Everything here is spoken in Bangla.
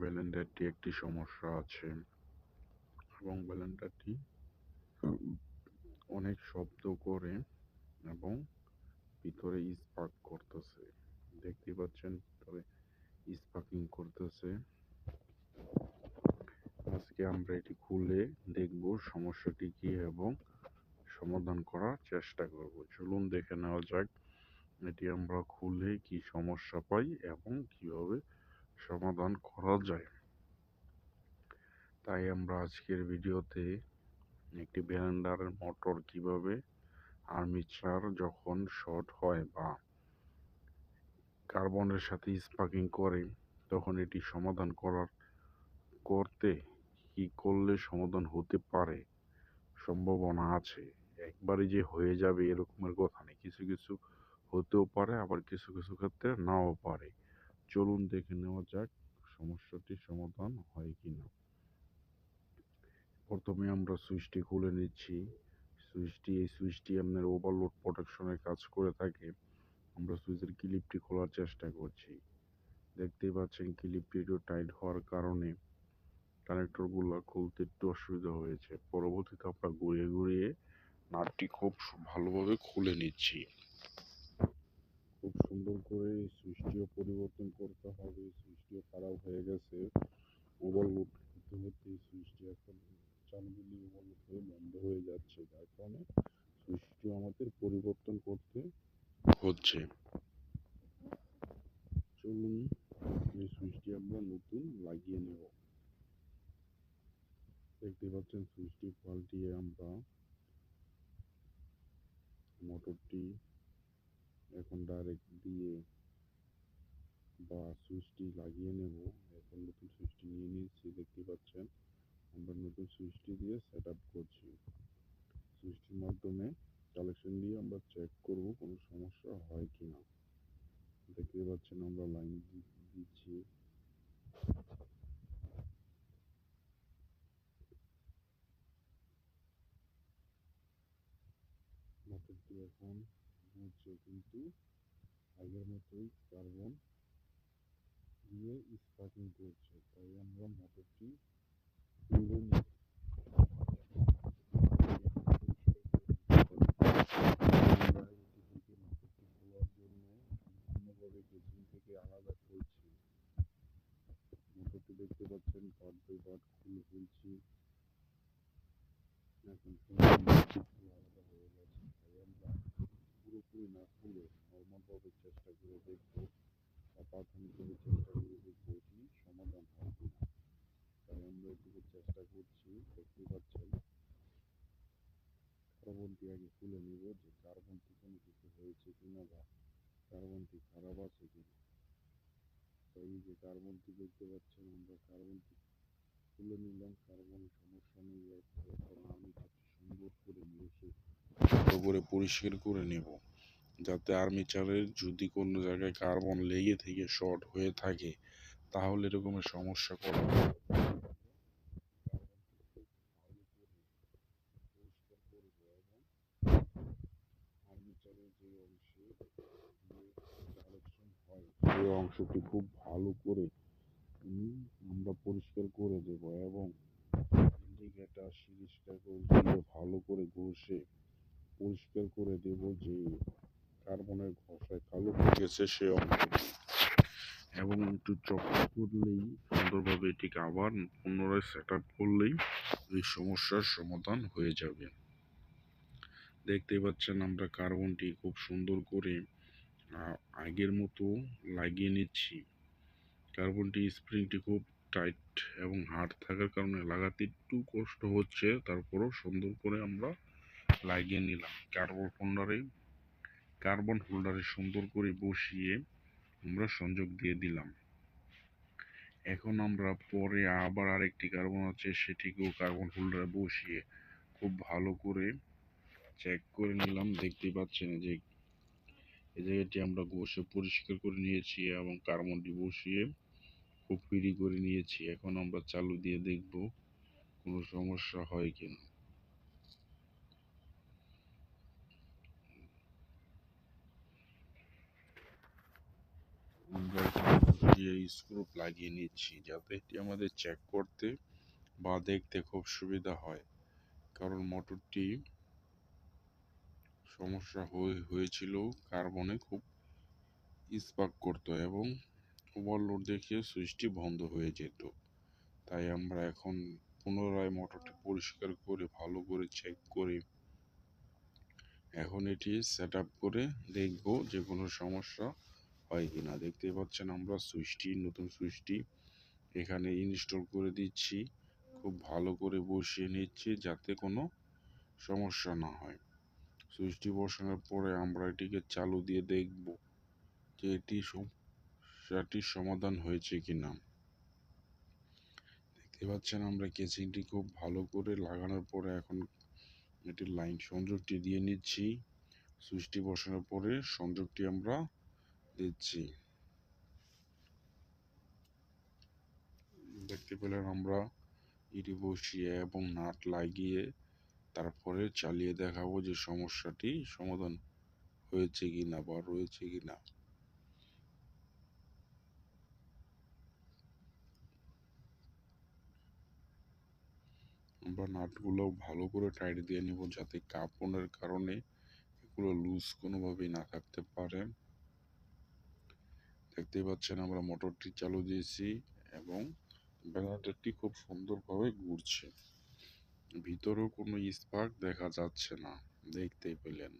ব্যালেন্ডারটি একটি সমস্যা আছে। এবং ব্যালেন্ডারটি অনেক শব্দ করে এবং ভিতরে স্পার্ক করতেছে। দেখতে পাচ্ছেন, ভিতরে স্পার্কিং করতেছে। আজকে আমরা এটি খুলে দেখব সমস্যাটি কি এবং সমাধান করার চেষ্টা করব। চলুন দেখে নেওয়া যাক, এটি আমরা খুলে কি সমস্যা পাই এবং কীভাবে সমাধান করা যায়। তাই আমরা আজকের ভিডিওতে একটি ব্যালেন্ডারের মোটর কীভাবে আর্মিচার যখন শর্ট হয় বা কার্বনের সাথে স্পার্কিং করে, তখন এটি সমাধান করার, করতে কি করলে সমাধান হতে পারে? সম্ভাবনা আছে। একবারে যে হয়ে যাবে এরকমের কথা নেই। কিছু কিছু হতেও পারে, আবার কিছু কিছু ক্ষেত্রে নাও পারে। চলুন দেখে নেওয়া যাক সমস্যাটির সমাধান হয় কিনা। প্রথমে আমরা সুইচটি খুলে নিচ্ছি। সুইচটি, এই সুইচটি আপনার ওভারলোড প্রোটেকশনের কাজ করে থাকে। আমরা সুইচের ক্লিপটি খোলার চেষ্টা করছি। দেখতেই পাচ্ছেন ক্লিপটি একটু টাইট হওয়ার কারণে কানেক্টরগুলো খুলতে একটু অসুবিধা হয়েছে। পরবর্তীতে আমরা ঘুরিয়ে ঘুরিয়ে নাটটি খুব ভালোভাবে খুলে নিচ্ছি। খুব সুন্দর করে সুইচটিও পরিবর্তন করতে হবে সুইচটিও খারাপ হয়ে গেছে। ওভারলোড হতে হতে সুইচটি এখন চালু দিলে ওভারলোড হয়ে বন্ধ হয়ে যাচ্ছে, যার কারণে সুইচটিও আমাদের পরিবর্তন করতে হচ্ছে। চলুন এই সুইচটি আমরা নতুন লাগিয়ে নেব। দেখতে পাচ্ছেন সুইচটি পাল্টিয়ে আমরা মোটরটি এখন ডাইরেক্ট দিয়ে বা সুইচটি লাগিয়ে নেব। এখন নতুন সুইচটি নিয়ে নিয়েছি, দেখতে পাচ্ছেন। আমরা নতুন সুইচটি দিয়ে সেট করছি। সুইচটির মাধ্যমে কালেকশন দিয়ে আমরা চেক করব কোনো সমস্যা হয় কি না দেখতে পাচ্ছেন আমরা লাইন দিচ্ছি। মোটরটি এখন ঘুরছে কিন্তু আগের মতোই কার্বন দিয়ে স্পার্কিং করছে তাই আমরা মোটরটি আলাদা করছি দেখতে পাচ্ছেন পার্ট বাই খুলে ফেলছি হয়ে গেছে পুরোপুরি না খুলে নর্মালভাবে চেষ্টা করে দেখব বা চেষ্টা করে দেখব এটি সমাধান হয় কিনা তাই আমরা এটুকু চেষ্টা করছি দেখতে পাচ্ছেন কার্বনটি আগে খুলে নিব যে কার্বনটি কোনো কিছু হয়েছে কিনা বা কার্বনটি খারাপ আছে কিনা তাই যে কার্বনটি দেখতে পাচ্ছেন আমরা কার্বনটি তুলে নিলাম কার্বন সমস্যা নেই এখন আমি সুন্দর করে নিয়েছি করে পরিষ্কার করে নেব। যাতে আর্মিচারের যদি কোনো জায়গায় কার্বন লেগে থেকে শর্ট হয়ে থাকে, তাহলে এরকমের সমস্যা করা অংশটি খুব ভালো করে আমরা পরিষ্কার করে দেব এবং ইন্ডিকেটার সিরিজটা দিয়ে ভালো করে ঘষে পরিষ্কার করে দেব যে কার্বনের ঘষায় কালো হয়ে গেছে, সে অংশটি এবং একটু চকচক করলেই, সুন্দরভাবে এটিকে আবার পুনরায় সেট আপ করলেই এই সমস্যার সমাধান হয়ে যাবে। দেখতে পাচ্ছেন আমরা কার্বনটি খুব সুন্দর করে আগের মতো লাগিয়ে নিচ্ছি। কার্বনটি স্প্রিংটি খুব টাইট এবং হার্ড থাকার কারণে লাগাতে একটু কষ্ট হচ্ছে, তারপরও সুন্দর করে আমরা লাগিয়ে নিলাম। কার্বন হোল্ডারে কার্বন হোল্ডারে সুন্দর করে বসিয়ে আমরা সংযোগ দিয়ে দিলাম। এখন আমরা পরে আবার আরেকটি কার্বন আছে, সেটিকেও কার্বন হোল্ডারে বসিয়ে খুব ভালো করে চেক করে নিলাম। দেখতে পাচ্ছেন যে, এই জায়গাটি আমরা বসে পরিষ্কার করে নিয়েছি এবং কার্বনটি বসিয়ে খুব ফ্রি করে নিয়েছি। এখন আমরা চালু দিয়ে দেখব কোনো সমস্যা হয় কিনা। দিয়ে স্ক্রু লাগিয়ে নিচ্ছি যাতে এটি আমাদের চেক করতে বা দেখতে খুব সুবিধা হয়। কারণ মোটরটি সমস্যা হয়ে, হয়েছিল কার্বনে খুব স্পার্ক করতো এবং ওভারলোড দেখিয়ে সুইচটি বন্ধ হয়ে যেত। তাই আমরা এখন পুনরায় মোটরটি পরিষ্কার করে, ভালো করে চেক করে এখন এটি সেট করে দেখব যে কোনো সমস্যা হয় কিনা দেখতে পাচ্ছেন আমরা সুইচটি, নতুন সুইচটি এখানে ইনস্টল করে দিচ্ছি। খুব ভালো করে বসিয়ে নিচ্ছি যাতে কোনো সমস্যা না হয়। সুইচটি বসানোর পরে আমরা এটিকে চালু দিয়ে দেখব যে এটি সমস্যাটির সমাধান হয়েছে কিনা দেখতে পাচ্ছেন আমরা কেসিংটি খুব ভালো করে লাগানোর পরে এখন এটির লাইন সংযোগটি দিয়ে নিচ্ছি। সুইচটি বসানোর পরে সংযোগটি আমরা দিচ্ছি। দেখতে পেলেন আমরা ইটি বসিয়ে এবং নাট লাগিয়ে তারপরে চালিয়ে দেখাবো যে সমস্যাটি সমাধান হয়েছে কিনা বা রয়েছে কিনা। আমরা নাটগুলো ভালো করে টাইট দিয়ে নিব যাতে কাঁপনের কারণে এগুলো লুজ কোনোভাবেই না থাকতে পারে। দেখতেই পাচ্ছেন আমরা মোটরটি চালু দিয়েছি এবং ব্যানারটি খুব সুন্দরভাবে ঘুরছে। ভিতরেও কোনো স্পার্ক দেখা যাচ্ছে না, দেখতেই পেলেন।